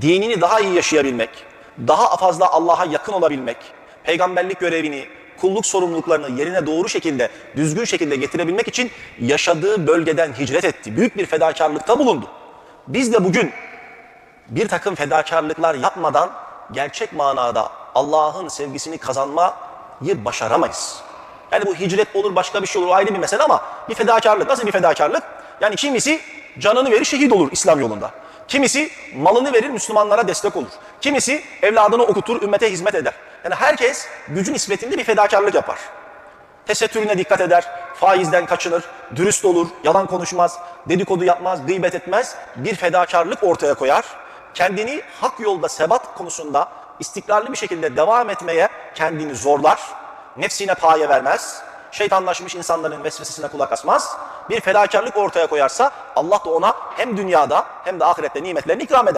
dinini daha iyi yaşayabilmek, daha fazla Allah'a yakın olabilmek, peygamberlik görevini, kulluk sorumluluklarını yerine doğru şekilde, düzgün şekilde getirebilmek için yaşadığı bölgeden hicret etti. Büyük bir fedakarlıkta bulundu. Biz de bugün bir takım fedakarlıklar yapmadan gerçek manada Allah'ın sevgisini kazanmayı başaramayız. Yani bu hicret olur başka bir şey olur ayrı bir mesele ama bir fedakarlık nasıl bir fedakarlık? Yani kimisi canını verir şehit olur İslam yolunda. Kimisi malını verir Müslümanlara destek olur. Kimisi evladını okutur ümmete hizmet eder. Yani herkes gücü nispetinde bir fedakarlık yapar. Tesettürüne dikkat eder, faizden kaçınır, dürüst olur, yalan konuşmaz, dedikodu yapmaz, gıybet etmez. Bir fedakarlık ortaya koyar. Kendini hak yolda sebat konusunda istikrarlı bir şekilde devam etmeye kendini zorlar. Nefsine paye vermez. Şeytanlaşmış insanların vesvesesine kulak asmaz. Bir fedakarlık ortaya koyarsa Allah da ona hem dünyada hem de ahirette nimetlerini ikram eder.